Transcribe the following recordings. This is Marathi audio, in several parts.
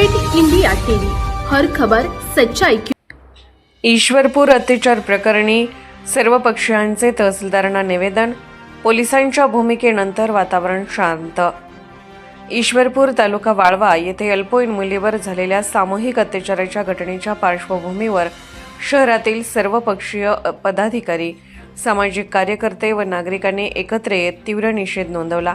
पेट इंडिया टीव्ही. हर खबर सच्चाई की ईश्वरपूर अत्याचार प्रकरणी सर्व पक्षीयांचे तहसीलदारांना निवेदन पोलिसांच्या भूमिकेनंतर वातावरण शांत. ईश्वरपूर तालुका वाळवा येथे अल्पवयीन मुलीवर झालेल्या सामूहिक अत्याचाराच्या घटनेच्या पार्श्वभूमीवर शहरातील सर्वपक्षीय पदाधिकारी सामाजिक कार्यकर्ते व नागरिकांनी एकत्र येत तीव्र निषेध नोंदवला.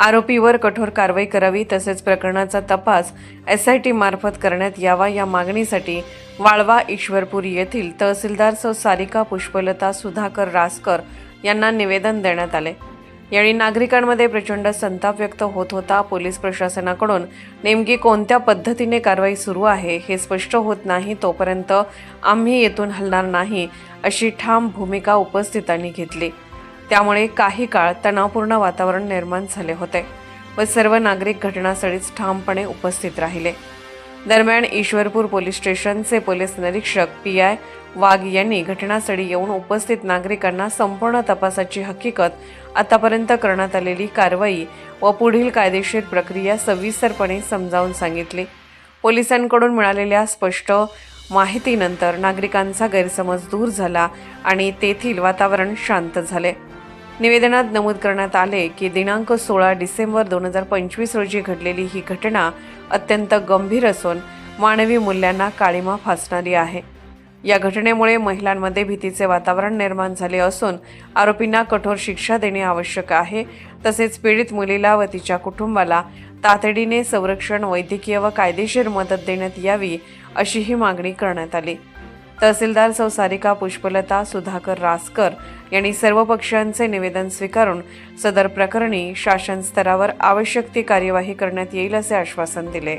आरोपीवर कठोर कारवाई करावी तसेच प्रकरणाचा तपास एस आय टी मार्फत करण्यात यावा या मागणीसाठी वाळवा ईश्वरपूर येथील तहसीलदार सौ सारिका पुष्पलता सुधाकर रासकर यांना निवेदन देण्यात आले. यावेळी नागरिकांमध्ये प्रचंड संताप व्यक्त होत होता. पोलीस प्रशासनाकडून नेमकी कोणत्या पद्धतीने कारवाई सुरू आहे हे स्पष्ट होत नाही. तोपर्यंत आम्ही येथून हलणार नाही अशी ठाम भूमिका उपस्थितांनी घेतली. त्यामुळे काही काळ तणावपूर्ण वातावरण निर्माण झाले होते व सर्व नागरिक घटनास्थळीच ठामपणे उपस्थित राहिले. दरम्यान ईश्वरपूर पोलीस स्टेशनचे पोलीस निरीक्षक पी आय वाघ यांनी घटनास्थळी येऊन उपस्थित नागरिकांना संपूर्ण तपासाची हकीकत आतापर्यंत करण्यात आलेली कारवाई व पुढील कायदेशीर प्रक्रिया सविस्तरपणे समजावून सांगितली. पोलिसांकडून मिळालेल्या स्पष्ट माहितीनंतर नागरिकांचा गैरसमज दूर झाला आणि तेथील वातावरण शांत झाले. निवेदनात नमूद करण्यात आले की दिनांक सोळा डिसेंबर दोन हजार पंचवीस रोजी घडलेली ही घटना अत्यंत गंभीर असून मानवी मूल्यांना काळीमा फासणारी आहे. या घटनेमुळे महिलांमध्ये भीतीचे वातावरण निर्माण झाले असून आरोपींना कठोर शिक्षा देणे आवश्यक आहे. तसेच पीडित मुलीला व तिच्या कुटुंबाला तातडीने संरक्षण वैद्यकीय व कायदेशीर मदत देण्यात यावी अशीही मागणी करण्यात आली. तहसीलदार सौ सारिका पुष्पलता सुधाकर रासकर यांनी सर्व पक्षांचे निवेदन स्वीकारून सदर प्रकरणी शासन स्तरावर आवश्यक ती कार्यवाही करण्यात येईल असे आश्वासन दिले.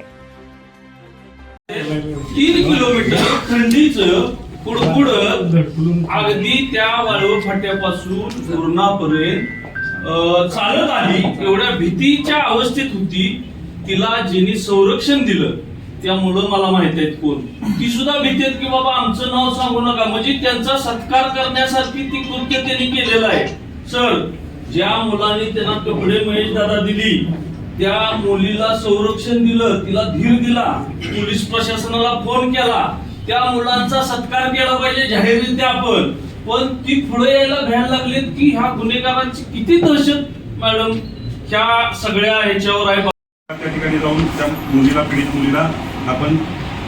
तीन किलोमीटर थंडीच कुडकुड अगदी त्या वाळू फाट्यापासून पूर्णापर्यंत चालत आली. एवढ्या भीतीच्या अवस्थेत होती. तिला ज्यांनी संरक्षण दिलं त्यामुळं मला माहीत आहेत कोण. ती सुद्धा भीतीत की बाबा आमचं नाव सांगू नका. म्हणजे त्यांचा सत्कार करण्यासाठी ती कृत्य त्यांनी केलेलं आहे. सर ज्या मुलाने त्यांना कपडे महेश दादा दिली त्या मुलीला संरक्षण दिलं तिला धीर दिला पोलीस प्रशासनाला फोन केला त्या मुलांचा सत्कार केला पाहिजे जाहीररित्या आपण. पण ती पुढे यायला भ्यान लागली की ह्या गुन्हेगारांची किती दहशत मॅडम ह्या सगळ्या ह्याच्यावर आहे. त्या ठिकाणी जाऊन त्या मुलीला पीडित मुलीला आपण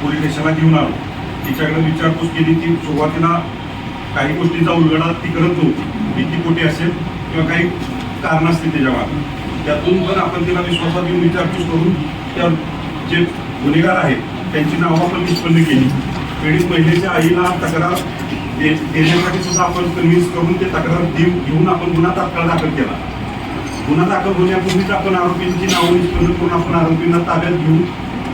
पोलीस स्टेशनला घेऊन आलो. तिच्याकडे विचारपूस केली ती सुरुवातीला काही गोष्टींचा उलगडा ती करत नव्हती. भीती पोटी असेल किंवा काही कारण असतील त्याच्या त्यातून पण आपण तिला विश्वासात घेऊन विचारपूस करून त्या जे गुन्हेगार आहेत त्यांची नावं आपण निष्पन्न केली. पीडित महिलेच्या आईला तक्रार दे- देण्यासाठी सुद्धा आपण कन्व्हिन्स करून ते तक्रार देऊ घेऊन आपण गुन्हा तात्काळ दाखल केला. गुन्हा दाखल होण्यापूर्वीच आपण आरोपींची नावं निष्पन्न करून आपण आरोपींना ताब्यात घेऊन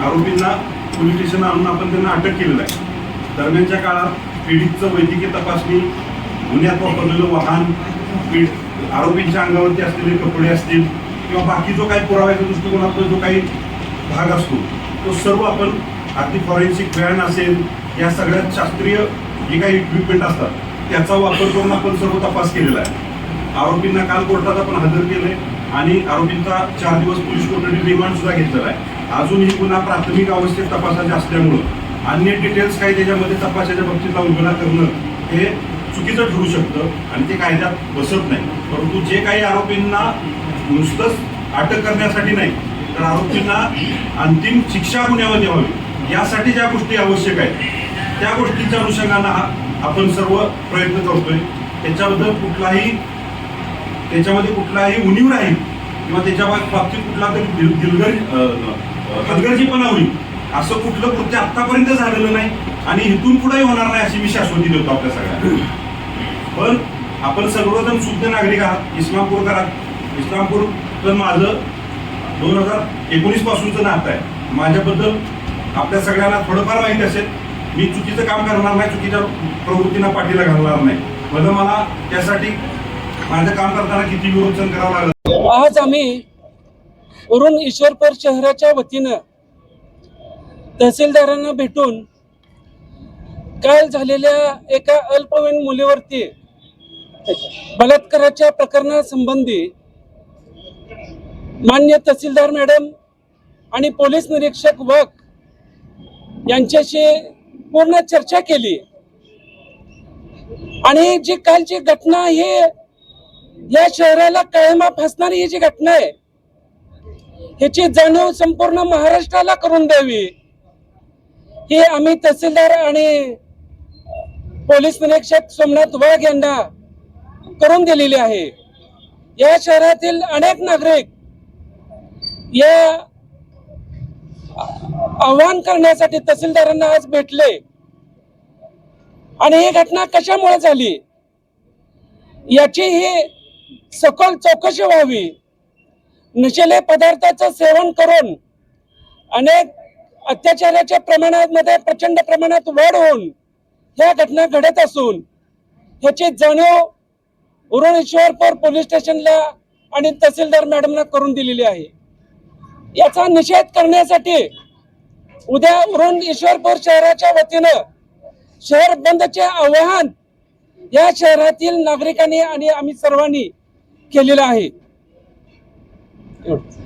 आरोपींना पोलीस स्टेशन आणून आपण त्यांना अटक केलेलं आहे. दरम्यानच्या काळात पीडितचं वैद्यकीय तपासणी गुन्ह्यात वापरलेलं वाहन पीड आरोपींच्या अंगावरती असलेले कपडे असतील किंवा बाकी जो काही पुराव्याच्या दृष्टिकोनातला जो काही भाग असतो तो सर्व आपण अगदी फॉरेन्सिक व्हॅन असेल या सगळ्यात शास्त्रीय जे काही इक्विपमेंट असतात त्याचा वापर करून आपण सर्व तपास केलेला आहे. आरोपींना काल कोर्टात आपण हजर केले आणि आरोपींचा चार दिवस पोलीस कोठडी रिमांड सुद्धा घेतलेला आहे. अजूनही पुन्हा प्राथमिक अवस्थेत तपासाचे असल्यामुळं अन्य डिटेल्स काही त्याच्यामध्ये तपासाच्या बाबतीतला उलगडा करणं हे चुकीचं ठरू शकतं आणि ते कायद्यात बसत नाही. परंतु जे काही आरोपींना नुसतंच अटक करण्यासाठी नाही तर आरोपींना अंतिम शिक्षा गुन्ह्यावर द्यावी यासाठी ज्या गोष्टी आवश्यक आहेत त्या गोष्टीच्या अनुषंगानं हा आपण सर्व प्रयत्न करतोय. त्याच्याबद्दल कुठलाही त्याच्यामध्ये कुठलाही उणीव राहील किंवा त्याच्या बाबतीत कुठला तरी दिल दिलगर हलगर्जीपणा होईल असं कुठलं कृत्य आतापर्यंत झालेलं नाही आणि इथून पुढेही होणार नाही अशी मी शाश्वती देतो आपल्या सगळ्यांना. पण आपण सर्वजण शुद्ध नागरिक आहात इस्लामपूरकर आहात इस्लामपूर तर माझं दोन हजार एकोणीस पासूनचं नातं आहे. माझ्याबद्दल आपल्या सगळ्यांना थोडंफार माहिती असेल. मी चुकीचं काम करणार नाही चुकीच्या प्रवृत्तींना पाठीला घालणार नाही. भलं मला त्यासाठी माझं काम करताना किती विरोध करावं लागलं? आज आम्ही वरून ईश्वरपर शहराच्या वतीनं तहसीलदारांना भेटून काल झालेल्या एका अल्पवयीन मुलीवरती बलात्काराच्या प्रकरणासंबंधी मान्य तहसीलदार मॅडम आणि पोलीस निरीक्षक वक यांच्याशी पूर्ण चर्चा केली. आणि जी कालची घटना ही या शहराला कायमा फसणारी ही जी घटना आहे ह्याची जाणीव संपूर्ण महाराष्ट्राला करून द्यावी. ही आम्ही तहसीलदार आणि पोलीस निरीक्षक सोमनाथ वाघ यांना करून दिलेली आहे. या शहरातील अनेक नागरिक या आव्हान करण्यासाठी तहसीलदारांना आज भेटले. आणि ही घटना कशामुळे झाली? याची ही सखोल चौकशी व्हावी. नशेले पदार्थाचं सेवन करून अनेक अत्याचाराच्या प्रमाणामध्ये प्रचंड प्रमाणात वाढ होऊन ह्या घटना घडत असून ह्याची जाणीव उरण ईश्वरपूर पोलीस स्टेशनला आणि तहसीलदार मॅडमना करून दिलेली आहे. याचा निषेध करण्यासाठी उद्या उरण ईश्वरपूर शहराच्या वतीनं शहर बंदचे आवाहन या शहरातील नागरिकांनी आणि आम्ही सर्वांनी केलेलं आहे. Good.